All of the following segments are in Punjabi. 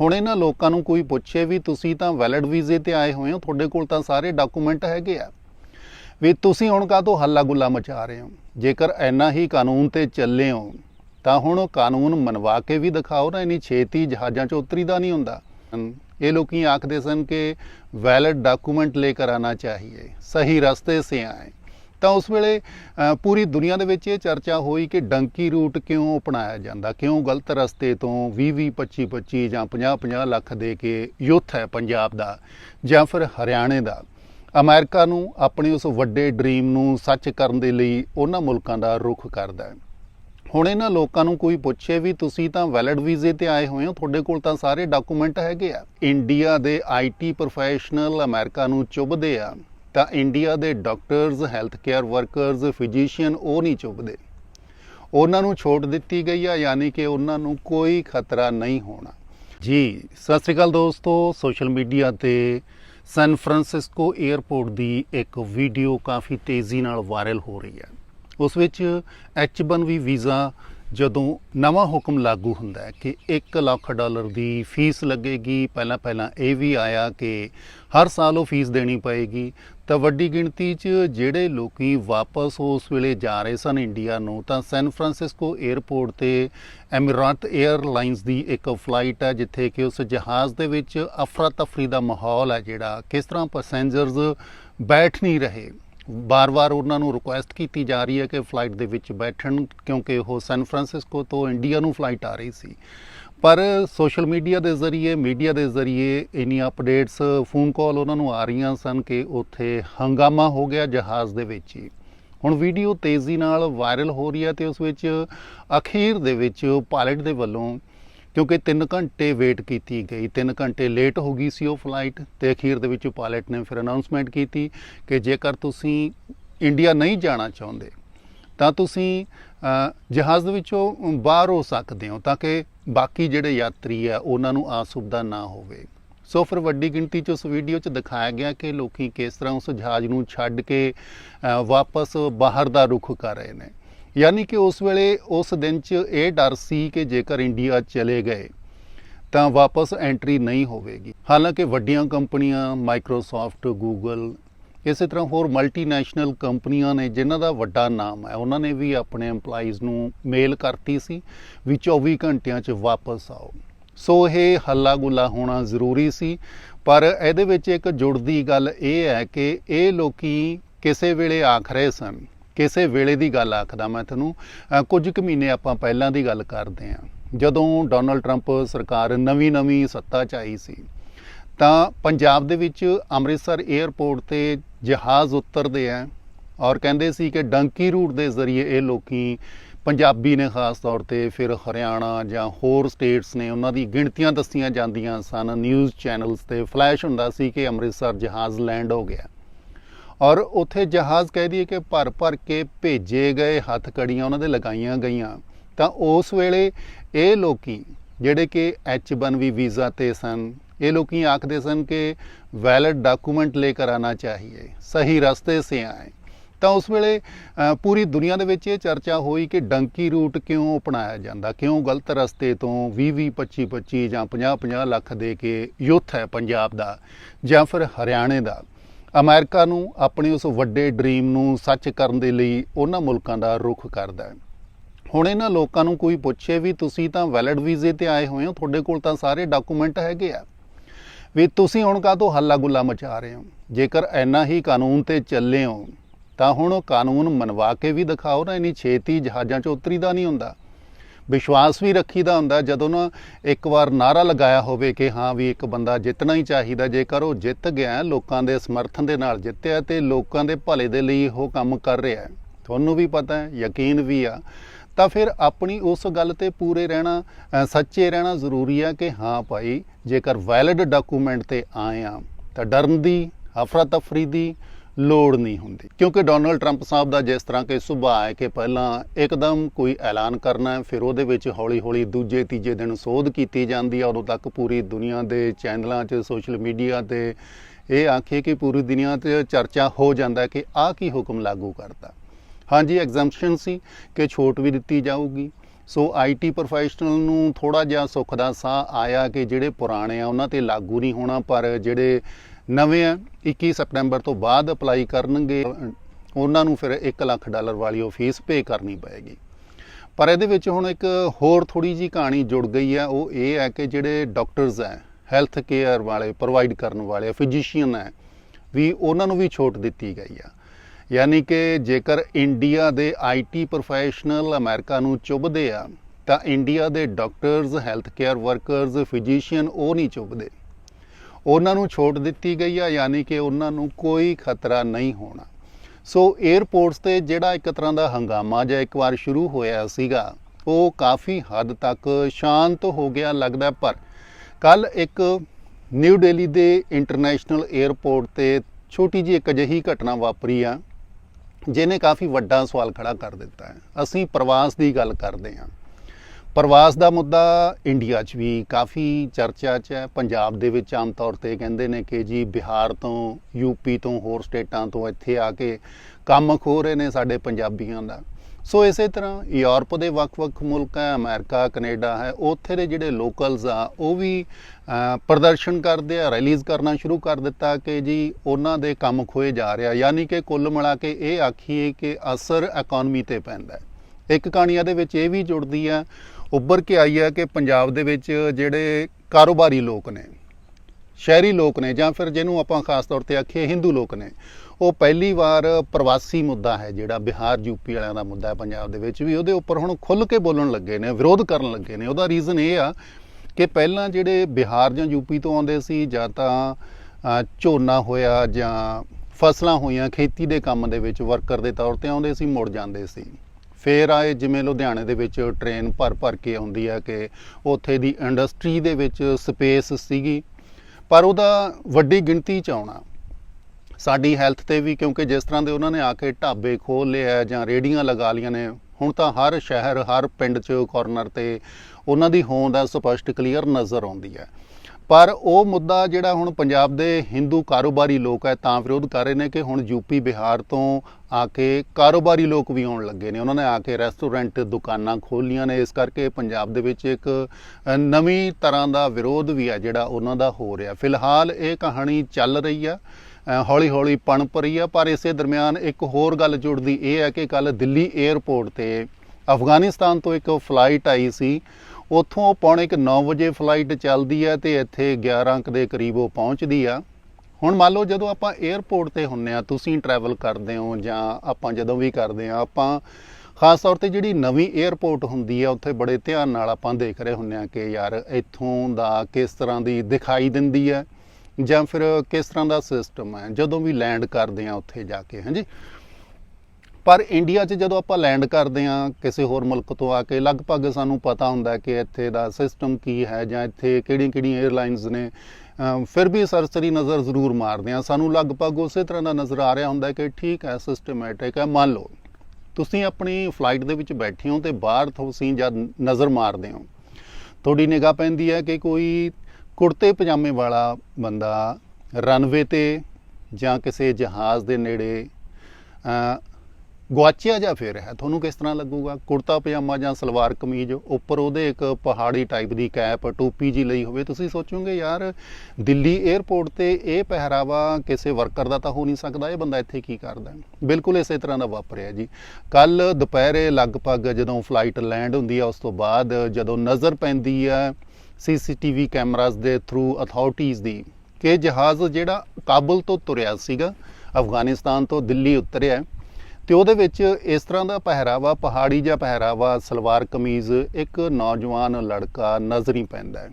ਹੁਣ ਇਹਨਾਂ ਲੋਕਾਂ ਨੂੰ ਕੋਈ ਪੁੱਛੇ ਵੀ ਤੁਸੀਂ ਤਾਂ ਵੈਲਿਡ ਵੀਜ਼ੇ ਤੇ ਆਏ ਹੋਏ ਹੋ, ਤੁਹਾਡੇ ਕੋਲ ਤਾਂ ਸਾਰੇ ਡਾਕੂਮੈਂਟ ਹੈਗੇ ਆ। ਵੀ ਤੁਸੀਂ ਹੁਣ ਕਾਹ ਤੋਂ ਹੱਲਾ ਗੁੱਲਾ ਮਚਾ ਰਹੇ ਹੋ? ਜੇਕਰ ਐਨਾ ਹੀ ਕਾਨੂੰਨ ਤੇ ਚੱਲੇ ਹੋ, ਤਾਂ ਹੁਣ ਉਹ ਕਾਨੂੰਨ ਮਨਵਾ ਕੇ ਵੀ ਦਿਖਾਓ ਨਾ, ਇਨੀ ਛੇਤੀ ਜਹਾਜ਼ਾਂ 'ਚ ਉਤਰੀਦਾ ਨਹੀਂ ਹੁੰਦਾ। ਇਹ ਲੋਕੀ ਆਖਦੇ ਸਨ ਕਿ ਵੈਲਿਡ ਡਾਕੂਮੈਂਟ ਲੈ ਕਰ ਆਣਾ ਚਾਹੀਏ, ਸਹੀ ਰਸਤੇ ਸੇ ਆਏ। ਤਾਂ ਉਸ ਵੇਲੇ ਪੂਰੀ ਦੁਨੀਆ ਦੇ ਵਿੱਚ ਇਹ ਚਰਚਾ ਹੋਈ ਕਿ ਡੰਕੀ ਰੂਟ ਕਿਉਂ ਅਪਣਾਇਆ ਜਾਂਦਾ? ਕਿਉਂ ਗਲਤ ਰਸਤੇ ਤੋਂ 20 20 25 25 ਜਾਂ 50 50 ਲੱਖ ਦੇ ਕੇ ਯੂਥ ਹੈ ਪੰਜਾਬ ਦਾ ਜਾਂ ਫਿਰ ਹਰਿਆਣੇ ਦਾ? ਅਮਰੀਕਾ ਨੂੰ ਆਪਣੇ ਉਸ ਵੱਡੇ ਡ੍ਰੀਮ ਨੂੰ ਸੱਚ ਕਰਨ ਦੇ ਲਈ ਉਹਨਾਂ ਮੁਲਕਾਂ ਦਾ ਰੁਖ ਕਰਦਾ ਹੈ। ਹੁਣ ਇਹਨਾਂ ਲੋਕਾਂ ਨੂੰ ਕੋਈ ਪੁੱਛੇ ਵੀ ਤੁਸੀਂ ਤਾਂ ਵੈਲਿਡ ਵੀਜ਼ੇ ਤੇ ਆਏ ਹੋਏ ਹੋ, ਤੁਹਾਡੇ ਕੋਲ ਤਾਂ ਸਾਰੇ ਡਾਕੂਮੈਂਟ ਹੈਗੇ ਆ। ਇੰਡੀਆ ਦੇ ਆਈਟੀ ਪ੍ਰੋਫੈਸ਼ਨਲ ਅਮਰੀਕਾ ਨੂੰ ਚੁੱਭਦੇ ਆ। ਤਾਂ ਇੰਡੀਆ ਦੇ doctors health care workers, physician ਉਹ ਨਹੀਂ ਚੁੱਭਦੇ। ਉਹਨਾਂ ਨੂੰ ਛੋਟ ਦਿੱਤੀ ਗਈ ਆ, ਯਾਨੀ ਕਿ ਉਹਨਾਂ ਨੂੰ ਕੋਈ ਖਤਰਾ ਨਹੀਂ ਹੋਣਾ। ਜੀ, ਸਤਿ ਸ੍ਰੀ ਅਕਾਲ ਦੋਸਤੋ। ਸੋਸ਼ਲ ਮੀਡੀਆ ਤੇ ਸੈਨ ਫਰਾਂਸਿਸਕੋ 에ਅਰਪੋਰਟ ਦੀ ਇੱਕ ਵੀਡੀਓ ਕਾਫੀ ਤੇਜ਼ੀ ਨਾਲ ਵਾਇਰਲ ਹੋ ਰਹੀ ਹੈ। ਉਸ ਵਿੱਚ H1B ਵੀਜ਼ਾ ਜਦੋਂ ਨਵਾਂ ਹੁਕਮ ਲਾਗੂ ਹੁੰਦਾ ਹੈ ਕਿ 1 ਲੱਖ ਡਾਲਰ ਦੀ ਫੀਸ ਲੱਗੇਗੀ, ਪਹਿਲਾਂ ਪਹਿਲਾਂ ਇਹ ਵੀ ਆਇਆ ਕਿ ਹਰ ਸਾਲ ਉਹ ਫੀਸ ਦੇਣੀ ਪਏਗੀ, ਤਾਂ ਵੱਡੀ ਗਿਣਤੀ 'ਚ ਜਿਹੜੇ ਲੋਕੀ ਵਾਪਸ ਉਸ ਵੇਲੇ ਜਾ ਰਹੇ ਸਨ ਇੰਡੀਆ ਨੂੰ, ਤਾਂ ਸੈਨ ਫਰਾਂਸਿਸਕੋ 에ਅਰਪੋਰਟ ਤੇ ਐਮਿਰਾਤ 에ਅਰਲਾਈਨਸ ਦੀ ਇੱਕ ਫਲਾਈਟ ਹੈ, ਜਿੱਥੇ ਕਿ ਉਸ ਜਹਾਜ਼ ਦੇ ਵਿੱਚ ਅਫਰਾ ਤਫਰੀ ਦਾ ਮਾਹੌਲ ਹੈ ਜਿਹੜਾ, ਕਿਸ ਤਰ੍ਹਾਂ ਪੈਸੇਂਜਰਸ ਬੈਠ ਨਹੀਂ ਰਹੇ। ਬਾਰ-ਬਾਰ ਉਹਨਾਂ ਨੂੰ ਰਿਕੁਐਸਟ ਕੀਤੀ ਜਾ ਰਹੀ ਹੈ ਕਿ ਫਲਾਈਟ ਦੇ ਵਿੱਚ ਬੈਠਣ, ਕਿਉਂਕਿ ਉਹ ਸੈਨ ਫਰਾਂਸਿਸਕੋ ਤੋਂ ਇੰਡੀਆ ਨੂੰ ਫਲਾਈਟ ਆ ਰਹੀ ਸੀ। ਪਰ ਸੋਸ਼ਲ ਮੀਡੀਆ ਦੇ ਜ਼ਰੀਏ ਮੀਡੀਆ ਦੇ ਜ਼ਰੀਏ ਇੰਨੀਆਂ ਅਪਡੇਟਸ ਫੋਨ ਕਾਲ ਉਹਨਾਂ ਨੂੰ ਆ ਰਹੀਆਂ ਸਨ ਕਿ ਉੱਥੇ ਹੰਗਾਮਾ ਹੋ ਗਿਆ ਜਹਾਜ਼ ਦੇ ਵਿੱਚ ਹੀ। ਹੁਣ ਵੀਡੀਓ ਤੇਜ਼ੀ ਨਾਲ ਵਾਇਰਲ ਹੋ ਰਹੀ ਹੈ ਤੇ ਉਸ ਵਿੱਚ ਅਖੀਰ ਦੇ ਵਿੱਚ ਪਾਇਲਟ ਦੇ ਵੱਲੋਂ ਕਿਉਂਕਿ 3 ਘੰਟੇ ਵੇਟ ਕੀਤੀ ਗਈ। 3 ਘੰਟੇ ਲੇਟ ਹੋ ਗਈ ਸੀ ਉਹ ਫਲਾਈਟ ਤੇ ਅਖੀਰ ਦੇ ਵਿੱਚ ਪਾਇਲਟ ਨੇ ਫਿਰ ਅਨਾਉਂਸਮੈਂਟ ਕੀਤੀ ਕਿ ਜੇਕਰ ਤੁਸੀਂ ਇੰਡੀਆ ਨਹੀਂ ਜਾਣਾ ਚਾਹੁੰਦੇ, ਤਾਂ ਤੁਸੀਂ ਜਹਾਜ਼ ਦੇ ਵਿੱਚੋਂ ਬਾਹਰ ਹੋ ਸਕਦੇ ਹੋ ਤਾਂ ਕਿ ਬਾਕੀ ਜਿਹੜੇ ਯਾਤਰੀ ਆ ਉਹਨਾਂ ਨੂੰ ਅਸੁਵਿਧਾ ਨਾ ਹੋਵੇ। ਸੋ ਫਿਰ ਵੱਡੀ ਗਿਣਤੀ 'ਚ ਉਸ ਵੀਡੀਓ 'ਚ ਦਿਖਾਇਆ ਗਿਆ ਕਿ ਲੋਕੀ ਕਿਸ ਤਰ੍ਹਾਂ ਉਸ ਜਹਾਜ਼ ਨੂੰ ਛੱਡ ਕੇ ਵਾਪਸ ਬਾਹਰ ਦਾ ਰੁਖ ਕਰ ਰਹੇ ਨੇ। ਯਾਨੀ ਕਿ ਉਸ ਵੇਲੇ ਉਸ ਦਿਨ 'ਚ ਇਹ ਡਰ ਸੀ ਕਿ ਜੇਕਰ ਇੰਡੀਆ ਚਲੇ ਗਏ, ਤਾਂ ਵਾਪਸ ਐਂਟਰੀ ਨਹੀਂ ਹੋਵੇਗੀ। ਹਾਲਾਂਕਿ ਵੱਡੀਆਂ ਕੰਪਨੀਆਂ ਮਾਈਕਰੋਸਾਫਟ ਗੂਗਲ ਇਸੇ ਤਰ੍ਹਾਂ ਹੋਰ ਮਲਟੀਨੈਸ਼ਨਲ ਕੰਪਨੀਆਂ ਨੇ ਜਿਨ੍ਹਾਂ ਦਾ ਵੱਡਾ ਨਾਮ ਹੈ, ਉਹਨਾਂ ਨੇ ਵੀ ਆਪਣੇ EMPLOYEES ਨੂੰ ਮੇਲ ਕਰਤੀ ਸੀ ਵੀ 24 ਘੰਟਿਆਂ 'ਚ ਵਾਪਸ ਆਓ। ਸੋ ਇਹ ਹੱਲਾ ਗੁੱਲਾ ਹੋਣਾ ਜ਼ਰੂਰੀ ਸੀ, ਪਰ ਇਹਦੇ ਵਿੱਚ ਇੱਕ ਜੁੜਦੀ ਗੱਲ ਇਹ ਹੈ ਕਿ ਇਹ ਲੋਕੀ ਕਿਸੇ ਵੇਲੇ ਆਖ ਰਹੇ ਸਨ ਕਿਸੇ ਵੇਲੇ ਦੀ ਗੱਲ ਆਖਦਾ ਮੈਂ ਤੁਹਾਨੂੰ ਕੁਝ ਕੁ ਮਹੀਨੇ ਆਪਾਂ ਪਹਿਲਾਂ ਦੀ ਗੱਲ ਕਰਦੇ ਹਾਂ। ਜਦੋਂ ਡੋਨਲਡ ਟਰੰਪ ਸਰਕਾਰ ਨਵੀਂ-ਨਵੀਂ ਸੱਤਾ 'ਚ ਆਈ ਸੀ, ਤਾਂ ਪੰਜਾਬ ਦੇ ਵਿੱਚ ਅੰਮ੍ਰਿਤਸਰ 에ਅਰਪੋਰਟ ਤੇ ਜਹਾਜ਼ ਉਤਰਦੇ ਆ ਔਰ ਕਹਿੰਦੇ ਸੀ ਕਿ ਡੰਕੀ ਰੂਟ ਦੇ ਜ਼ਰੀਏ ਇਹ ਲੋਕੀ ਪੰਜਾਬੀ ਨੇ ਖਾਸ ਤੌਰ ਤੇ ਫਿਰ ਹਰਿਆਣਾ ਜਾਂ ਹੋਰ ਸਟੇਟਸ ਨੇ ਉਹਨਾਂ ਦੀ ਗਿਣਤੀਆਂ ਦੱਸੀਆਂ ਜਾਂਦੀਆਂ ਸਨ। ਨਿਊਜ਼ ਚੈਨਲਸ ਤੇ ਫਲੈਸ਼ ਹੁੰਦਾ ਸੀ ਕਿ ਅੰਮ੍ਰਿਤਸਰ ਜਹਾਜ਼ ਲੈਂਡ ਹੋ ਗਿਆ। ਔਰ ਉੱਥੇ ਜਹਾਜ਼ ਕਹਿ ਦਈਏ ਕਿ ਭਰ ਭਰ ਕੇ ਭੇਜੇ ਗਏ, ਹੱਥ ਕੜੀਆਂ ਉਹਨਾਂ ਦੇ ਲਗਾਈਆਂ ਗਈਆਂ। ਤਾਂ ਉਸ ਵੇਲੇ ਇਹ ਲੋਕੀ ਜਿਹੜੇ ਕਿ H1B ਵੀਜ਼ਾ ਤੇ ਸਨ, ਇਹ ਲੋਕੀ ਆਖਦੇ ਸਨ ਕਿ ਵੈਲਿਡ ਡਾਕੂਮੈਂਟ ਲੈ ਕਰ ਆਣਾ ਚਾਹੀਏ, ਸਹੀ ਰਸਤੇ ਸੇ ਆਏ। ਤਾਂ ਉਸ ਵੇਲੇ ਪੂਰੀ ਦੁਨੀਆ ਦੇ ਵਿੱਚ ਇਹ ਚਰਚਾ ਹੋਈ ਕਿ ਡੰਕੀ ਰੂਟ ਕਿਉਂ ਅਪਣਾਇਆ ਜਾਂਦਾ, ਕਿਉਂ ਗਲਤ ਰਸਤੇ ਤੋਂ 20 20 25 25 ਜਾਂ 50 50 ਲੱਖ ਦੇ ਕੇ ਯੂਥ ਹੈ ਪੰਜਾਬ ਦਾ ਜਾਂ ਫਿਰ ਹਰਿਆਣੇ ਦਾ। ਅਮਰੀਕਾ ਨੂੰ ਆਪਣੇ ਉਸ ਵੱਡੇ ਡ੍ਰੀਮ ਨੂੰ ਸੱਚ ਕਰਨ ਦੇ ਲਈ ਉਹਨਾਂ ਮੁਲਕਾਂ ਦਾ ਰੁਖ ਕਰਦਾ ਹੈ। ਹੁਣ ਇਹਨਾਂ ਲੋਕਾਂ ਨੂੰ ਕੋਈ ਪੁੱਛੇ ਵੀ ਤੁਸੀਂ ਤਾਂ ਵੈਲਿਡ ਵੀਜ਼ੇ ਤੇ ਆਏ ਹੋਏ ਹੋ, ਤੁਹਾਡੇ ਕੋਲ ਤਾਂ ਸਾਰੇ ਡਾਕੂਮੈਂਟ ਹੈਗੇ ਆ। ਵੀ ਤੁਸੀਂ ਹੁਣ ਕਾਹਤੋਂ ਹੱਲਾ ਗੁੱਲਾ ਮਚਾ ਰਹੇ ਹੋ? ਜੇਕਰ ਐਨਾ ਹੀ ਕਾਨੂੰਨ ਤੇ ਚੱਲੇ ਹੋ, ਤਾਂ ਹੁਣ ਉਹ ਕਾਨੂੰਨ ਮਨਵਾ ਕੇ ਵੀ ਦਿਖਾਓ ਨਾ, ਇਨੀ ਛੇਤੀ ਜਹਾਜ਼ਾਂ 'ਚ ਉਤਰੀਦਾ ਨਹੀਂ ਹੁੰਦਾ। ਵਿਸ਼ਵਾਸ ਵੀ ਰੱਖੀਦਾ ਹੁੰਦਾ ਜਦੋਂ ਨਾ ਇੱਕ ਵਾਰ ਨਾਰਾ ਲਗਾਇਆ ਹੋਵੇ ਕਿ ਹਾਂ ਵੀ ਇੱਕ ਬੰਦਾ ਜਿੱਤਣਾ ਹੀ ਚਾਹੀਦਾ, ਜੇਕਰ ਉਹ ਜਿੱਤ ਗਿਆ, ਲੋਕਾਂ ਦੇ ਸਮਰਥਨ ਦੇ ਨਾਲ ਜਿੱਤਿਆ ਤੇ ਲੋਕਾਂ ਦੇ ਭਲੇ ਦੇ ਲਈ ਉਹ ਕੰਮ ਕਰ ਰਿਹਾ ਹੈ। ਤੁਹਾਨੂੰ ਵੀ ਪਤਾ ਹੈ, ਯਕੀਨ ਵੀ ਆ। ਤਾਂ ਫਿਰ ਆਪਣੀ ਉਸ ਗੱਲ ਤੇ ਪੂਰੇ ਰਹਿਣਾ ਸੱਚੇ ਰਹਿਣਾ ਜ਼ਰੂਰੀ ਆ ਕਿ ਹਾਂ ਭਾਈ, ਜੇਕਰ ਵੈਲਿਡ ਡਾਕੂਮੈਂਟ ਤੇ ਆਏ ਆ ਤਾਂ ਡਰਨ ਦੀ ਅਫਰਾ ਤਫਰੀ ਦੀ ਲੋੜ ਨਹੀਂ ਹੁੰਦੀ। ਕਿਉਂਕਿ ਡੋਨਲਡ ਟਰੰਪ ਸਾਹਿਬ ਦਾ ਜਿਸ ਤਰ੍ਹਾਂ ਕਿ ਸੁਭਾਅ ਹੈ ਕਿ ਪਹਿਲਾਂ ਇੱਕਦਮ ਕੋਈ ਐਲਾਨ ਕਰਨਾ ਹੈ, ਫਿਰ ਉਹਦੇ ਵਿੱਚ ਹੌਲੀ-ਹੌਲੀ ਦੂਜੇ, ਤੀਜੇ ਦਿਨ ਸੋਧ ਕੀਤੀ ਜਾਂਦੀ ਹੈ, ਉਦੋਂ ਤੱਕ ਪੂਰੀ ਦੁਨੀਆ ਦੇ ਚੈਨਲਾਂ 'ਚ, ਸੋਸ਼ਲ ਮੀਡੀਆ ਤੇ ਇਹ ਆਖੇ ਕਿ ਪੂਰੀ ਦੁਨੀਆ 'ਤੇ ਚਰਚਾ ਹੋ ਜਾਂਦਾ ਕਿ ਆਹ ਕੀ ਹੁਕਮ ਲਾਗੂ ਕਰਦਾ। ਹਾਂਜੀ ਐਗਜ਼ੈਂਪਸ਼ਨ ਸੀ ਕਿ ਛੋਟ ਵੀ ਦਿੱਤੀ ਜਾਊਗੀ। ਸੋ ਆਈਟੀ ਪ੍ਰੋਫੈਸ਼ਨਲ ਨੂੰ ਥੋੜਾ ਜਿਹਾ ਸੁੱਖ ਦਾ ਸਾਹ ਆਇਆ ਕਿ ਜਿਹੜੇ ਪੁਰਾਣੇ ਆ, ਉਹਨਾਂ ਤੇ ਲਾਗੂ ਨਹੀਂ ਹੋਣਾ, ਪਰ ਜਿਹੜੇ ਨਵੇਂ ਆ 21 ਸਤੰਬਰ ਤੋਂ ਬਾਅਦ ਅਪਲਾਈ ਕਰਨਗੇ, ਉਹਨਾਂ ਨੂੰ ਫਿਰ 1 ਲੱਖ ਡਾਲਰ ਵਾਲੀ ਉਹ ਫੀਸ ਪੇ ਕਰਨੀ ਪਏਗੀ। ਪਰ ਇਹਦੇ ਵਿੱਚ ਹੁਣ ਇੱਕ ਹੋਰ ਥੋੜੀ ਜੀ ਕਹਾਣੀ ਜੁੜ ਗਈ ਹੈ ਉਹ ਇਹ ਹੈ ਕਿ ਜਿਹੜੇ ਡਾਕਟਰਸ ਹੈ ਹੈਲਥ ਕੇਅਰ ਵਾਲੇ ਪ੍ਰੋਵਾਈਡ ਕਰਨ ਵਾਲੇ ਫਿਜ਼ੀਸ਼ੀਅਨ ਹੈ ਵੀ ਉਹਨਾਂ ਨੂੰ ਵੀ ਛੋਟ ਦਿੱਤੀ ਗਈ ਆ। ਯਾਨੀ ਕਿ ਜੇਕਰ ਇੰਡੀਆ ਦੇ ਆਈਟੀ ਪ੍ਰੋਫੈਸ਼ਨਲ ਅਮਰੀਕਾ ਨੂੰ ਚੁੱਭਦੇ ਆ, ਤਾਂ ਇੰਡੀਆ ਦੇ doctors health care workers physician ਉਹ ਨਹੀਂ ਚੁੱਭਦੇ। ਉਹਨਾਂ ਨੂੰ ਛੋਟ ਦਿੱਤੀ ਗਈ ਆ, ਯਾਨੀ ਕਿ ਉਹਨਾਂ ਨੂੰ ਕੋਈ ਖਤਰਾ ਨਹੀਂ ਹੋਣਾ। ਸੋ 에ਅਰਪੋਰਟਸ ਤੇ ਜਿਹੜਾ ਇੱਕ ਤਰ੍ਹਾਂ ਦਾ ਹੰਗਾਮਾ ਜਿਹਾ ਇੱਕ ਵਾਰ ਸ਼ੁਰੂ ਹੋਇਆ ਸੀਗਾ, ਉਹ ਕਾਫੀ ਹੱਦ ਤੱਕ ਸ਼ਾਂਤ ਹੋ ਗਿਆ ਲੱਗਦਾ, ਪਰ ਕੱਲ ਇੱਕ ਨਿਊ ਦਿੱਲੀ ਦੇ ਇੰਟਰਨੈਸ਼ਨਲ 에ਅਰਪੋਰਟ ਤੇ ਛੋਟੀ ਜਿਹੀ ਇੱਕ ਅਜਿਹੀ ਘਟਨਾ ਵਾਪਰੀ ਆ, ਜਿਹਨੇ ਕਾਫੀ ਵੱਡਾ ਸਵਾਲ ਖੜਾ ਕਰ ਦਿੱਤਾ ਹੈ। ਅਸੀਂ ਪ੍ਰਵਾਸ ਦੀ ਗੱਲ ਕਰਦੇ ਹਾਂ। ਪ੍ਰਵਾਸ ਦਾ ਮੁੱਦਾ ਇੰਡੀਆ 'ਚ ਵੀ ਕਾਫੀ ਚਰਚਾ 'ਚ ਹੈ। ਪੰਜਾਬ ਦੇ ਵਿੱਚ ਆਮ ਤੌਰ ਤੇ ਕਹਿੰਦੇ ਨੇ ਕਿ ਜੀ ਬਿਹਾਰ ਤੋਂ ਯੂਪੀ ਤੋਂ, ਹੋਰ ਸਟੇਟਾਂ ਤੋਂ ਇੱਥੇ ਆ ਕੇ ਕੰਮ ਖੋ ਰਹੇ ਨੇ ਸਾਡੇ ਪੰਜਾਬੀਆਂ ਦਾ। ਸੋ ਇਸੇ ਤਰ੍ਹਾਂ ਯੂਰਪ ਦੇ ਵੱਖ-ਵੱਖ ਮੁਲਕ ਹੈ, ਅਮਰੀਕਾ, ਕੈਨੇਡਾ ਹੈ, ਉੱਥੇ ਦੇ ਜਿਹੜੇ ਲੋਕਲਸ ਆ, ਉਹ ਵੀ ਪ੍ਰਦਰਸ਼ਨ ਕਰਦੇ ਆ ਰਿਲੀਜ਼ ਕਰਨਾ ਸ਼ੁਰੂ ਕਰ ਦਿੱਤਾ ਕਿ ਜੀ ਉਹਨਾਂ ਦੇ ਕੰਮ ਖੋਏ ਜਾ ਰਿਹਾ। ਯਾਨੀ ਕਿ ਕੁੱਲ ਮਿਲਾ ਕੇ ਇਹ ਆਖੀਏ ਕਿ ਅਸਰ ਇਕਨੋਮੀ ਤੇ ਪੈਂਦਾ ਹੈ। ਇੱਕ ਕਹਾਣੀ ਇਹਦੇ ਵਿੱਚ ਇਹ ਵੀ ਜੁੜਦੀ ਆ ਉੱਭਰ ਕੇ ਆਈ ਹੈ ਕਿ ਪੰਜਾਬ ਦੇ ਵਿੱਚ ਜਿਹੜੇ ਕਾਰੋਬਾਰੀ ਲੋਕ ਨੇ, ਸ਼ਹਿਰੀ ਲੋਕ ਨੇ ਜਾਂ ਫਿਰ ਜਿਹਨੂੰ ਆਪਾਂ ਖਾਸ ਤੌਰ ਤੇ ਆਖੀਏ ਹਿੰਦੂ ਲੋਕ ਨੇ, ਉਹ ਪਹਿਲੀ ਵਾਰ ਪ੍ਰਵਾਸੀ ਮੁੱਦਾ ਹੈ ਜਿਹੜਾ ਬਿਹਾਰ ਯੂਪੀ ਵਾਲਿਆਂ ਦਾ ਮੁੱਦਾ ਹੈ ਪੰਜਾਬ ਦੇ ਵਿੱਚ ਵੀ, ਉਹਦੇ ਉੱਪਰ ਹੁਣ ਖੁੱਲ ਕੇ ਬੋਲਣ ਲੱਗੇ ਨੇ, ਵਿਰੋਧ ਕਰਨ ਲੱਗੇ ਨੇ। ਉਹਦਾ ਰੀਜ਼ਨ ਇਹ ਆ ਕਿ ਪਹਿਲਾਂ ਜਿਹੜੇ ਬਿਹਾਰ ਜਾਂ ਯੂਪੀ ਤੋਂ ਆਉਂਦੇ ਸੀ, ਜਾਂ ਤਾਂ ਝੋਨਾ ਹੋਇਆ ਜਾਂ ਫਸਲਾਂ ਹੋਈਆਂ, ਖੇਤੀ ਦੇ ਕੰਮ ਦੇ ਵਿੱਚ ਵਰਕਰ ਦੇ ਤੌਰ ਤੇ ਆਉਂਦੇ ਸੀ, ਮੁੜ ਜਾਂਦੇ ਸੀ। ਫੇਰ ਆਏ ਜਿਵੇਂ ਲੁਧਿਆਣੇ ਦੇ ਵਿੱਚ ਟ੍ਰੇਨ ਭਰ ਭਰ ਕੇ ਆਉਂਦੀ ਹੈ ਕਿ ਉੱਥੇ ਦੀ ਇੰਡਸਟਰੀ ਦੇ ਵਿੱਚ ਸਪੇਸ ਸੀਗੀ। ਪਰ ਉਹਦਾ ਵੱਡੀ ਗਿਣਤੀ ਚ ਆਉਣਾ। ਸਾਡੀ ਹੈਲਥ ਤੇ ਵੀ ਕਿਉਂਕਿ ਜਿਸ ਤਰ੍ਹਾਂ ਦੇ ਉਹਨਾਂ ਨੇ ਆ ਕੇ ਢਾਬੇ ਖੋਲ ਲਿਆ ਜਾਂ ਰੇੜੀਆਂ ਲਗਾ ਲੀਆਂ ਨੇ, ਹੁਣ ਤਾਂ ਹਰ ਸ਼ਹਿਰ, ਹਰ ਪਿੰਡ 'ਚ ਕਾਰਨਰ ਤੇ ਉਹਨਾਂ ਦੀ ਹੋਂਦ ਆ ਸਪਸ਼ਟ ਕਲੀਅਰ ਨਜ਼ਰ ਆਉਂਦੀ ਹੈ। ਪਰ ਉਹ ਮੁੱਦਾ ਜਿਹੜਾ ਹੁਣ ਪੰਜਾਬ ਦੇ ਹਿੰਦੂ ਕਾਰੋਬਾਰੀ ਲੋਕ ਹੈ ਤਾਂ ਵਿਰੋਧ ਕਰ ਰਹੇ ਨੇ ਕਿ ਹੁਣ ਯੂਪੀ, ਬਿਹਾਰ ਤੋਂ ਆ ਕੇ ਕਾਰੋਬਾਰੀ ਲੋਕ ਵੀ ਆਉਣ ਲੱਗੇ ਨੇ। ਉਹਨਾਂ ਨੇ ਆ ਕੇ ਰੈਸਟੋਰੈਂਟ ਦੁਕਾਨਾਂ ਖੋਲੀਆਂ ਨੇ। ਇਸ ਕਰਕੇ ਪੰਜਾਬ ਦੇ ਵਿੱਚ ਇੱਕ ਨਵੀਂ ਤਰ੍ਹਾਂ ਦਾ ਵਿਰੋਧ ਵੀ ਆ ਜਿਹੜਾ ਉਹਨਾਂ ਦਾ ਹੋ ਰਿਹਾ। ਫਿਲਹਾਲ ਇਹ ਕਹਾਣੀ ਚੱਲ ਰਹੀ ਆ ਹੌਲੀ ਹੌਲੀ ਪਣਪ ਰਹੀ ਆ, ਪਰ ਇਸੇ ਦਰਮਿਆਨ ਇੱਕ ਹੋਰ ਗੱਲ ਜੁੜਦੀ ਇਹ ਹੈ ਕਿ ਕੱਲ ਦਿੱਲੀ 에ਅਰਪੋਰਟ ਤੇ ਅਫਗਾਨਿਸਤਾਨ ਤੋਂ ਇੱਕ ਫਲਾਈਟ ਆਈ ਸੀ। ਉੱਥੋਂ ਉਹ ਪੌਣੇ ਕੁ 9 ਵਜੇ ਫਲਾਈਟ ਚੱਲਦੀ ਹੈ ਤੇ ਇੱਥੇ 11 ਕੁ ਦੇ ਕਰੀਬ ਉਹ ਪਹੁੰਚਦੀ ਆ। ਹੁਣ ਮੰਨ ਲਓ ਜਦੋਂ ਆਪਾਂ 에ਅਰਪੋਰਟ ਤੇ ਹੁੰਨੇ ਆ, ਤੁਸੀਂ ਟਰੈਵਲ ਕਰਦੇ ਹੋ ਜਾਂ ਆਪਾਂ ਜਦੋਂ ਵੀ ਕਰਦੇ ਆ, ਆਪਾਂ ਖਾਸ ਤੌਰ ਤੇ ਜਿਹੜੀ ਨਵੀਂ 에ਅਰਪੋਰਟ ਹੁੰਦੀ ਆ, ਉੱਥੇ ਬੜੇ ਧਿਆਨ ਨਾਲ ਆਪਾਂ ਦੇਖ ਰਹੇ ਹੁੰਨੇ ਆ ਕਿ ਯਾਰ ਇੱਥੋਂ ਦਾ ਕਿਸ ਤਰ੍ਹਾਂ ਦੀ ਦਿਖਾਈ ਦਿੰਦੀ ਹੈ ਜਾਂ ਫਿਰ ਕਿਸ ਤਰ੍ਹਾਂ ਦਾ ਸਿਸਟਮ ਹੈ ਜਦੋਂ ਵੀ ਲੈਂਡ ਕਰਦੇ ਆ ਉੱਥੇ ਜਾ ਕੇ, ਹਾਂਜੀ। ਪਰ ਇੰਡੀਆ 'ਚ ਜਦੋਂ ਆਪਾਂ ਲੈਂਡ ਕਰਦੇ ਆ ਕਿਸੇ ਹੋਰ ਮੁਲਕ ਤੋਂ ਆ ਕੇ, ਲਗਭਗ ਸਾਨੂੰ ਪਤਾ ਹੁੰਦਾ ਕਿ ਇੱਥੇ ਦਾ ਸਿਸਟਮ ਕੀ ਹੈ ਜਾਂ ਇੱਥੇ ਕਿਹੜੀਆਂ-ਕਿਹੜੀਆਂ 에ਅਰਲਾਈਨਸ ਨੇ ਫਿਰ ਵੀ ਸਰਸਰੀ ਨਜ਼ਰ ਜ਼ਰੂਰ ਮਾਰਦੇ ਆ ਸਾਨੂੰ ਲਗਭਗ ਉਸੇ ਤਰ੍ਹਾਂ ਦਾ ਨਜ਼ਰ ਆ ਰਿਹਾ ਹੁੰਦਾ ਕਿ ਠੀਕ ਹੈ ਸਿਸਟਮੈਟਿਕ ਹੈ। ਮੰਨ ਲਓ, ਤੁਸੀਂ ਆਪਣੀ ਫਲਾਈਟ ਦੇ ਵਿੱਚ ਬੈਠੇ ਹੋ ਤੇ ਬਾਹਰ ਤੁਸੀਂ ਜਦ ਨਜ਼ਰ ਮਾਰਦੇ ਹੋ, ਤੁਹਾਡੀ ਨਿਗਾਹ ਪੈਂਦੀ ਹੈ ਕਿ ਕੋਈ ਕੁੜਤੇ ਪਜਾਮੇ ਵਾਲਾ ਬੰਦਾ ਰਨਵੇ ਤੇ ਜਾਂ ਕਿਸੇ ਜਹਾਜ਼ ਦੇ ਨੇੜੇ ਅ, ਗੁਆਚਿਆ ਜਾਂ ਫਿਰ ਹੈ। ਤੁਹਾਨੂੰ ਕਿਸ ਤਰ੍ਹਾਂ ਲੱਗੂਗਾ? ਕੁੜਤਾ ਪਜਾਮਾ ਜਾਂ ਸਲਵਾਰ ਕਮੀਜ਼? ਉੱਪਰ ਉਹਦੇ ਇੱਕ ਪਹਾੜੀ ਟਾਈਪ ਦੀ ਕੈਪ ਟੋਪੀ ਜੀ ਲਈ ਹੋਵੇ। ਤੁਸੀਂ ਸੋਚੋਗੇ ਯਾਰ ਦਿੱਲੀ 에ਅਰਪੋਰਟ ਤੇ ਇਹ ਪਹਿਰਾਵਾ ਕਿਸੇ ਵਰਕਰ ਦਾ ਤਾਂ ਹੋ ਨਹੀਂ ਸਕਦਾ। ਇਹ ਬੰਦਾ ਇੱਥੇ ਕੀ ਕਰਦਾ? ਬਿਲਕੁਲ ਇਸੇ ਤਰ੍ਹਾਂ ਦਾ ਵਾਪਰਿਆ ਜੀ। ਕੱਲ ਦੁਪਹਿਰੇ ਲਗਭਗ ਜਦੋਂ ਫਲਾਈਟ ਲੈਂਡ ਹੁੰਦੀ ਆ ਉਸ ਤੋਂ ਬਾਅਦ ਜਦੋਂ ਨਜ਼ਰ ਪੈਂਦੀ ਹੈ ਸੀਸੀਟੀਵੀ ਕੈਮਰਾਜ਼ ਦੇ ਥਰੂ ਅਥਾਰਟੀਜ਼ ਦੀ ਕਿ ਜਹਾਜ਼ ਜਿਹੜਾ ਕਾਬੁਲ ਤੋਂ ਤੁਰਿਆ ਸੀਗਾ ਅਫਗਾਨਿਸਤਾਨ ਤੋਂ ਦਿੱਲੀ ਉਤਰਿਆ ਤੇ ਉਹਦੇ ਵਿੱਚ ਇਸ ਤਰ੍ਹਾਂ ਦਾ ਪਹਿਰਾਵਾ, ਪਹਾੜੀ ਜਿਹਾ ਪਹਿਰਾਵਾ, ਸਲਵਾਰ ਕਮੀਜ਼, ਇੱਕ ਨੌਜਵਾਨ ਲੜਕਾ ਨਜ਼ਰ ਹੀ ਪੈਂਦਾ ਹੈ।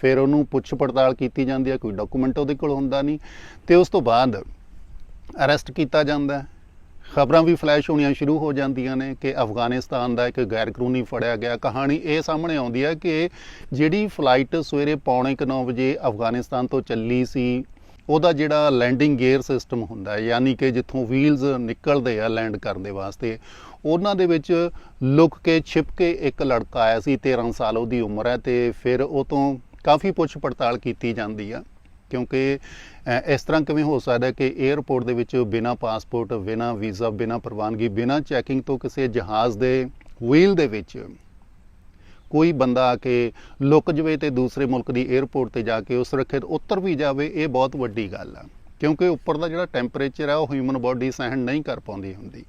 ਫਿਰ ਉਹਨੂੰ ਪੁੱਛ ਪੜਤਾਲ ਕੀਤੀ ਜਾਂਦੀ ਹੈ, ਕੋਈ ਡਾਕੂਮੈਂਟ ਉਹਦੇ ਕੋਲ ਹੁੰਦਾ ਨਹੀਂ ਤੇ ਉਸ ਤੋਂ ਬਾਅਦ ਅਰੈਸਟ ਕੀਤਾ ਜਾਂਦਾ ਹੈ। ਖਬਰਾਂ ਵੀ ਫਲੈਸ਼ ਹੋਣੀਆਂ ਸ਼ੁਰੂ ਹੋ ਜਾਂਦੀਆਂ ਨੇ ਕਿ ਅਫਗਾਨਿਸਤਾਨ ਦਾ ਇੱਕ ਗੈਰ ਕਾਨੂੰਨੀ ਫੜਿਆ ਗਿਆ। ਕਹਾਣੀ ਇਹ ਸਾਹਮਣੇ ਆਉਂਦੀ ਹੈ ਕਿ ਜਿਹੜੀ ਫਲਾਈਟ ਸਵੇਰੇ ਪੌਣੇ ਕੁ 9 ਵਜੇ ਅਫਗਾਨਿਸਤਾਨ ਤੋਂ ਚੱਲੀ ਸੀ ਉਹਦਾ ਜਿਹੜਾ ਲੈਂਡਿੰਗ ਗੇਅਰ ਸਿਸਟਮ ਹੁੰਦਾ ਹੈ, ਯਾਨੀ ਕਿ ਜਿੱਥੋਂ ਵੀਲਸ ਨਿਕਲਦੇ ਆ ਲੈਂਡ ਕਰਨ ਦੇ ਵਾਸਤੇ, ਉਹਨਾਂ ਦੇ ਵਿੱਚ ਲੁੱਕ ਕੇ ਛਿਪ ਕੇ ਇੱਕ ਲੜਕਾ ਆਇਆ ਸੀ 13 ਸਾਲ ਉਹਦੀ ਉਮਰ ਹੈ ਤੇ ਫਿਰ ਉਹ ਤੋਂ ਕਾਫੀ ਪੁੱਛ ਪੜਤਾਲ ਕੀਤੀ ਜਾਂਦੀ ਆ, ਕਿਉਂਕਿ ਇਸ ਤਰ੍ਹਾਂ ਕਿਵੇਂ ਹੋ ਸਕਦਾ ਕਿ 에ਅਰਪੋਰਟ ਦੇ ਵਿੱਚ ਬਿਨਾ ਪਾਸਪੋਰਟ ਬਿਨਾ ਵੀਜ਼ਾ ਬਿਨਾ ਪ੍ਰਵਾਨਗੀ, ਬਿਨਾ ਚੈਕਿੰਗ ਤੋਂ ਕਿਸੇ ਜਹਾਜ਼ ਦੇ ਵੀਲ ਦੇ ਵਿੱਚ ਕੋਈ ਬੰਦਾ ਆ ਕੇ ਲੁਕ ਜਵੇ ਤੇ ਦੂਸਰੇ ਮੁਲਕ ਦੀ 에ਅਰਪੋਰਟ ਤੇ ਜਾ ਕੇ ਉਹ ਸੁਰੱਖਿਅਤ ਉੱਤਰ ਵੀ ਜਾਵੇ, ਇਹ ਬਹੁਤ ਵੱਡੀ ਗੱਲ ਆ। ਕਿਉਂਕਿ ਉੱਪਰ ਦਾ ਜਿਹੜਾ ਟੈਂਪਰੇਚਰ ਆ, ਉਹ ਹਿਊਮਨ ਬਾਡੀ ਸਹਿਣ ਨਹੀਂ ਕਰ ਪਾਉਂਦੀ ਹੁੰਦੀ।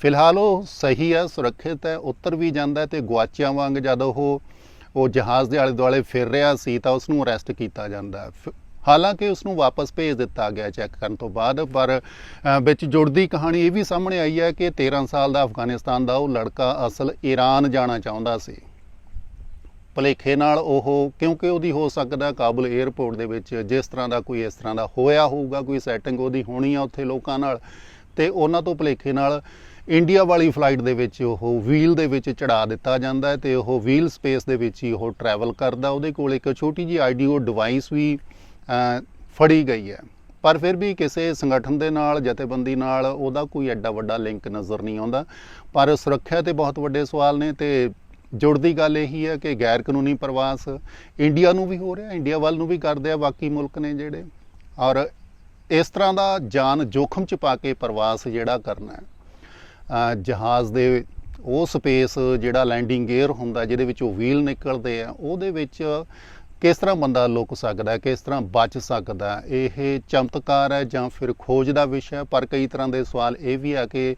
ਫਿਲਹਾਲ ਉਹ ਸਹੀ ਹੈ ਸੁਰੱਖਿਅਤ ਹੈ, ਉੱਤਰ ਵੀ ਜਾਂਦਾ ਹੈ ਤੇ ਗਵਾਚਿਆਂ ਵਾਂਗ ਜਦ ਉਹ ਉਹ ਜਹਾਜ਼ ਦੇ ਆਲੇ ਦੁਆਲੇ ਫਿਰ ਰਿਹਾ ਸੀ ਤਾਂ ਉਸ ਨੂੰ ਅਰੈਸਟ ਕੀਤਾ ਜਾਂਦਾ ਹੈ। ਹਾਲਾਂਕਿ ਉਸ ਨੂੰ ਵਾਪਸ ਭੇਜ ਦਿੱਤਾ ਗਿਆ ਚੈੱਕ ਕਰਨ ਤੋਂ ਬਾਅਦ, ਪਰ ਵਿੱਚ ਜੁੜਦੀ ਕਹਾਣੀ ਇਹ ਵੀ ਸਾਹਮਣੇ ਆਈ ਹੈ ਕਿ 13 ਸਾਲ ਦਾ ਅਫਗਾਨਿਸਤਾਨ ਦਾ ਉਹ ਲੜਕਾ ਅਸਲ ਈਰਾਨ ਜਾਣਾ ਚਾਹੁੰਦਾ ਸੀ। ਭਲੇਖੇ ਨਾਲ ਉਹ, ਕਿਉਂਕਿ ਉਹਦੀ ਹੋ ਸਕਦਾ ਕਾਬੁਲ 에ਅਰਪੋਰਟ ਦੇ ਵਿੱਚ ਜਿਸ ਤਰ੍ਹਾਂ ਦਾ ਕੋਈ ਇਸ ਤਰ੍ਹਾਂ ਦਾ ਹੋਇਆ ਹੋਊਗਾ, ਕੋਈ ਸੈਟਿੰਗ ਉਹਦੀ ਹੋਣੀ ਆ ਉੱਥੇ ਲੋਕਾਂ ਨਾਲ, ਤੇ ਉਹਨਾਂ ਤੋਂ ਭਲੇਖੇ ਨਾਲ ਇੰਡੀਆ ਵਾਲੀ ਫਲਾਈਟ ਦੇ ਵਿੱਚ ਉਹ ਵੀਲ ਦੇ ਵਿੱਚ ਚੜਾ ਦਿੱਤਾ ਜਾਂਦਾ ਹੈ ਤੇ ਉਹ ਵੀਲ ਸਪੇਸ ਦੇ ਵਿੱਚ ਹੀ ਉਹ ਟਰੈਵਲ ਕਰਦਾ, ਉਹਦੇ ਕੋਲ ਇੱਕ ਛੋਟੀ ਜੀ ਆਈਡੀਓ ਡਿਵਾਈਸ ਵੀ ਫੜੀ ਗਈ ਹੈ। ਪਰ ਫਿਰ ਵੀ ਕਿਸੇ ਸੰਗਠਨ ਦੇ ਨਾਲ, ਜਥੇਬੰਦੀ ਨਾਲ ਉਹਦਾ ਕੋਈ ਐਡਾ ਵੱਡਾ ਲਿੰਕ ਨਜ਼ਰ ਨਹੀਂ ਆਉਂਦਾ। ਪਰ ਸੁਰੱਖਿਆ ਤੇ ਬਹੁਤ ਵੱਡੇ ਸਵਾਲ ਨੇ ਤੇ ਜੁੜਦੀ ਗੱਲ ਇਹੀ ਹੈ ਕਿ ਗੈਰ ਕਾਨੂੰਨੀ ਪ੍ਰਵਾਸ ਇੰਡੀਆ ਨੂੰ ਵੀ ਹੋ ਰਿਹਾ, ਇੰਡੀਆ ਵੱਲ ਨੂੰ ਵੀ ਕਰਦੇ ਆ, ਬਾਕੀ ਮੁਲਕ ਨੇ ਜਿਹੜੇ। ਔਰ ਇਸ ਤਰ੍ਹਾਂ ਦਾ ਜਾਨ ਜੋਖਮ ਚ ਪਾ ਕੇ ਪ੍ਰਵਾਸ ਜਿਹੜਾ ਕਰਨਾ ਜਹਾਜ਼ ਦੇ ਉਹ ਸਪੇਸ ਜਿਹੜਾ ਲੈਂਡਿੰਗ ਗੇਅਰ ਹੁੰਦਾ, ਜਿਹਦੇ ਵਿੱਚ ਉਹ ਵੀਲ ਨਿਕਲਦੇ ਆ, ਉਹਦੇ ਵਿੱਚ ਕਿਸ ਤਰ੍ਹਾਂ ਬੰਦਾ ਲੁਕ ਸਕਦਾ ਕਿਸ ਤਰ੍ਹਾਂ ਬਚ ਸਕਦਾ ਇਹ ਚਮਤਕਾਰ ਹੈ ਜਾਂ ਫਿਰ ਖੋਜ ਦਾ ਵਿਸ਼ਾ ਹੈ? ਪਰ ਕਈ ਤਰ੍ਹਾਂ ਦੇ ਸਵਾਲ ਇਹ ਵੀ ਆ ਕਿ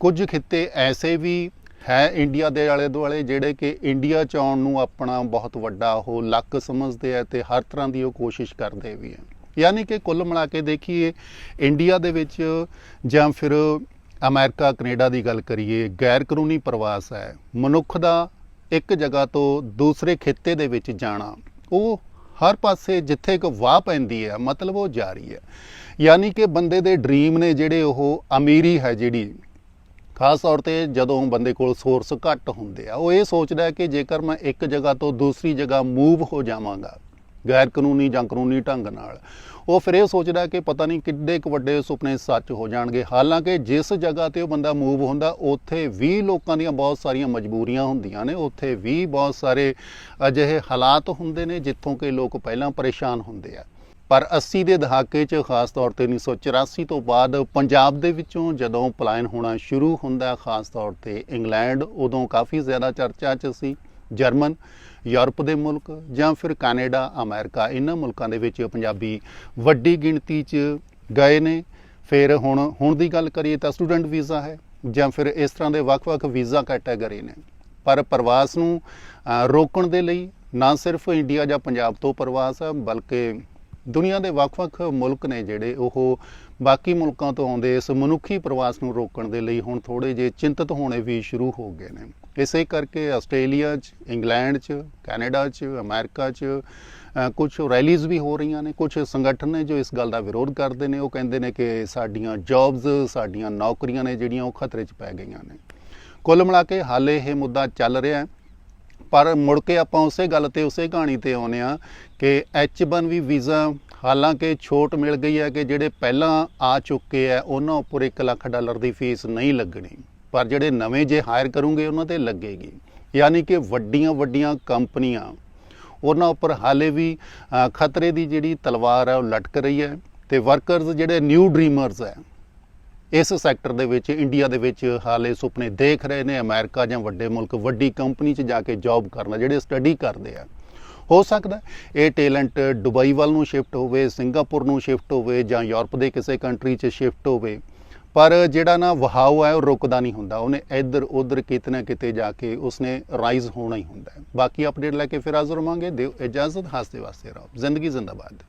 ਕੁਝ ਖਿੱਤੇ ਐਸੇ ਵੀ ਹੈ ਇੰਡੀਆ ਦੇ ਆਲੇ ਦੁਆਲੇ ਜਿਹੜੇ ਕਿ ਇੰਡੀਆ ਚ ਆਉਣ ਨੂੰ ਆਪਣਾ ਬਹੁਤ ਵੱਡਾ ਉਹ ਲੱਕ ਸਮਝਦੇ ਆ ਤੇ ਹਰ ਤਰ੍ਹਾਂ ਦੀ ਉਹ ਕੋਸ਼ਿਸ਼ ਕਰਦੇ ਵੀ ਆ। ਯਾਨੀ ਕਿ ਕੁੱਲ ਮਿਲਾ ਕੇ ਦੇਖੀਏ, ਇੰਡੀਆ ਦੇ ਵਿੱਚ ਜਾਂ ਫਿਰ ਅਮਰੀਕਾ, ਕੈਨੇਡਾ ਦੀ ਗੱਲ ਕਰੀਏ ਗੈਰ ਕਾਨੂੰਨੀ ਪ੍ਰਵਾਸ ਹੈ। ਮਨੁੱਖ ਦਾ ਇੱਕ ਜਗ੍ਹਾ ਤੋਂ ਦੂਸਰੇ ਖਿੱਤੇ ਦੇ ਵਿੱਚ ਜਾਣਾ, ਉਹ ਹਰ ਪਾਸੇ ਜਿੱਥੇ ਇੱਕ ਵਾਹ ਪੈਂਦੀ ਹੈ, ਮਤਲਬ ਉਹ ਜਾਰੀ ਹੈ। ਯਾਨੀ ਕਿ ਬੰਦੇ ਦੇ ਡ੍ਰੀਮ ਨੇ ਜਿਹੜੇ ਉਹ ਅਮੀਰੀ ਹੈ ਜਿਹੜੀ ਖਾਸ ਤੌਰ ਤੇ ਜਦੋਂ ਬੰਦੇ ਕੋਲ ਸੋਰਸ ਘੱਟ ਹੁੰਦੇ ਆ, ਉਹ ਇਹ ਸੋਚਦਾ ਕਿ ਜੇਕਰ ਮੈਂ ਇੱਕ ਜਗ੍ਹਾ ਤੋਂ ਦੂਸਰੀ ਜਗ੍ਹਾ ਮੂਵ ਹੋ ਜਾਵਾਂਗਾ, ਗੈਰ ਕਾਨੂੰਨੀ ਜਾਂ ਕਾਨੂੰਨੀ ਢੰਗ ਨਾਲ, ਉਹ ਫਿਰ ਇਹ ਸੋਚਦਾ ਕਿ ਪਤਾ ਨਹੀਂ ਕਿੱਡੇ ਕੁ ਵੱਡੇ ਸੁਪਨੇ ਸੱਚ ਹੋ ਜਾਣਗੇ। ਹਾਲਾਂਕਿ ਜਿਸ ਜਗ੍ਹਾ ਤੇ ਉਹ ਬੰਦਾ ਮੂਵ ਹੁੰਦਾ, ਉੱਥੇ ਵੀ ਲੋਕਾਂ ਦੀਆਂ ਬਹੁਤ ਸਾਰੀਆਂ ਮਜਬੂਰੀਆਂ ਹੁੰਦੀਆਂ ਨੇ, ਉੱਥੇ ਵੀ ਬਹੁਤ ਸਾਰੇ ਅਜਿਹੇ ਹਾਲਾਤ ਹੁੰਦੇ ਨੇ ਜਿੱਥੋਂ ਕਿ ਲੋਕ ਪਹਿਲਾਂ ਪਰੇਸ਼ਾਨ ਹੁੰਦੇ ਆ। ਪਰ 80 ਦੇ ਦਹਾਕੇ 'ਚ ਖਾਸ ਤੌਰ ਤੇ 1984 ਤੋਂ ਬਾਅਦ ਪੰਜਾਬ ਦੇ ਵਿੱਚੋਂ ਜਦੋਂ ਪਲਾਇਨ ਹੋਣਾ ਸ਼ੁਰੂ ਹੁੰਦਾ, ਖਾਸ ਤੌਰ ਤੇ ਇੰਗਲੈਂਡ, ਉਦੋਂ ਕਾਫੀ ਜ਼ਿਆਦਾ ਚਰਚਾ 'ਚ ਸੀ। ਜਰਮਨ, ਯੂਰਪ ਦੇ ਮੁਲਕ ਜਾਂ ਫਿਰ ਕੈਨੇਡਾ, ਅਮਰੀਕਾ ਇਹਨਾਂ ਮੁਲਕਾਂ ਦੇ ਵਿੱਚ ਪੰਜਾਬੀ ਵੱਡੀ ਗਿਣਤੀ 'ਚ ਗਏ ਨੇ। ਫਿਰ ਹੁਣ ਹੁਣ ਦੀ ਗੱਲ ਕਰੀਏ ਤਾਂ ਸਟੂਡੈਂਟ ਵੀਜ਼ਾ ਹੈ ਜਾਂ ਫਿਰ ਇਸ ਤਰ੍ਹਾਂ ਦੇ ਵੱਖ-ਵੱਖ ਵੀਜ਼ਾ ਕੈਟਾਗਰੀ ਨੇ। ਪਰ ਪ੍ਰਵਾਸ ਨੂੰ ਰੋਕਣ ਦੇ ਲਈ ਨਾ ਸਿਰਫ ਇੰਡੀਆ ਜਾਂ ਪੰਜਾਬ ਤੋਂ ਪ੍ਰਵਾਸ ਹੈ, ਬਲਕਿ ਦੁਨੀਆ ਦੇ ਵੱਖ-ਵੱਖ ਮੁਲਕ ਨੇ ਜਿਹੜੇ ਉਹ ਬਾਕੀ ਮੁਲਕਾਂ ਤੋਂ ਆਉਂਦੇ ਇਸ ਮਨੁੱਖੀ ਪ੍ਰਵਾਸ ਨੂੰ ਰੋਕਣ ਦੇ ਲਈ ਹੁਣ ਥੋੜੇ ਜਿਹੇ ਚਿੰਤਤ ਹੋਣੇ ਵੀ ਸ਼ੁਰੂ ਹੋ ਗਏ ਨੇ। ਇਸੇ ਕਰਕੇ ਆਸਟ੍ਰੇਲੀਆ 'ਚ, ਇੰਗਲੈਂਡ 'ਚ, ਕੈਨੇਡਾ 'ਚ, ਅਮਰੀਕਾ 'ਚ ਕੁਝ ਰੈਲੀਜ਼ ਵੀ ਹੋ ਰਹੀਆਂ ਨੇ। ਕੁਝ ਸੰਗਠਨ ਨੇ ਜੋ ਇਸ ਗੱਲ ਦਾ ਵਿਰੋਧ ਕਰਦੇ ਨੇ। ਉਹ ਕਹਿੰਦੇ ਨੇ ਕਿ ਸਾਡੀਆਂ ਜੌਬਸ ਸਾਡੀਆਂ ਨੌਕਰੀਆਂ ਨੇ ਜਿਹੜੀਆਂ ਉਹ ਖਤਰੇ 'ਚ ਪੈ ਗਈਆਂ ਨੇ। ਕੁੱਲ ਮਿਲਾ ਕੇ ਹਾਲੇ ਇਹ ਮੁੱਦਾ ਚੱਲ ਰਿਹਾ ਹੈ। ਪਰ ਮੁੜ ਕੇ ਆਪਾਂ ਉਸੇ ਗੱਲ ਤੇ, ਉਸੇ ਕਹਾਣੀ ਤੇ ਆਉਨੇ ਆ ਕਿ H1B ਵੀਜ਼ਾ ਹਾਲਾਂਕਿ ਛੋਟ ਮਿਲ ਗਈ ਹੈ ਕਿ ਜਿਹੜੇ ਪਹਿਲਾਂ ਆ ਚੁੱਕੇ ਆ ਉਹਨਾਂ ਉੱਪਰ 1 ਲੱਖ ਡਾਲਰ ਦੀ ਫੀਸ ਨਹੀਂ ਲੱਗਣੀ। ਪਰ ਜਿਹੜੇ ਨਵੇਂ ਜੇ ਹਾਇਰ ਕਰੂੰਗੇ, ਉਹਨਾਂ ਤੇ ਲੱਗੇਗੀ। ਯਾਨੀ ਕਿ ਵੱਡੀਆਂ ਵੱਡੀਆਂ ਕੰਪਨੀਆਂ, ਉਹਨਾਂ ਉੱਪਰ ਹਾਲੇ ਵੀ ਖਤਰੇ ਦੀ ਜਿਹੜੀ ਤਲਵਾਰ ਹੈ, ਉਹ ਲਟਕ ਰਹੀ ਹੈ। ਤੇ ਵਰਕਰਸ ਜਿਹੜੇ ਨਿਊ ਡ੍ਰੀਮਰਸ ਹੈ ਇਸ ਸੈਕਟਰ ਦੇ ਵਿੱਚ, ਇੰਡੀਆ ਦੇ ਵਿੱਚ ਹਾਲੇ ਸੁਪਨੇ ਦੇਖ ਰਹੇ ਨੇ ਅਮਰੀਕਾ ਜਾਂ ਵੱਡੇ ਮੁਲਕ, ਵੱਡੀ ਕੰਪਨੀ 'ਚ ਜਾ ਕੇ ਜੌਬ ਕਰਨਾ, ਜਿਹੜੇ ਸਟੱਡੀ ਕਰਦੇ ਆ। ਹੋ ਸਕਦਾ ਇਹ ਟੈਲੈਂਟ ਦੁਬਈ ਵੱਲ ਨੂੰ ਸ਼ਿਫਟ ਹੋਵੇ ਸਿੰਗਾਪੁਰ ਨੂੰ ਸ਼ਿਫਟ ਹੋਵੇ ਜਾਂ ਯੂਰਪ ਦੇ ਕਿਸੇ ਕੰਟਰੀ 'ਚ ਸ਼ਿਫਟ ਹੋਵੇ। ਪਰ ਜਿਹੜਾ ਨਾ ਵਹਾਓ ਹੈ, ਉਹ ਰੁਕਦਾ ਨਹੀਂ ਹੁੰਦਾ। ਉਹਨੇ ਇੱਧਰ ਉੱਧਰ ਕਿਤੇ ਨਾ ਕਿਤੇ ਜਾ ਕੇ ਉਸਨੇ ਰਾਈਜ਼ ਹੋਣਾ ਹੀ ਹੁੰਦਾ ਹੈ। ਬਾਕੀ ਅਪਡੇਟ ਲੈ ਕੇ ਫਿਰ ਹਾਜ਼ਰ ਹੋਵਾਂਗੇ ਦਿਓ ਇਜਾਜ਼ਤ ਹਾਸਤੇ ਵਾਸਤੇ ਰਹੋ। ਜ਼ਿੰਦਗੀ ਜ਼ਿੰਦਾਬਾਦ।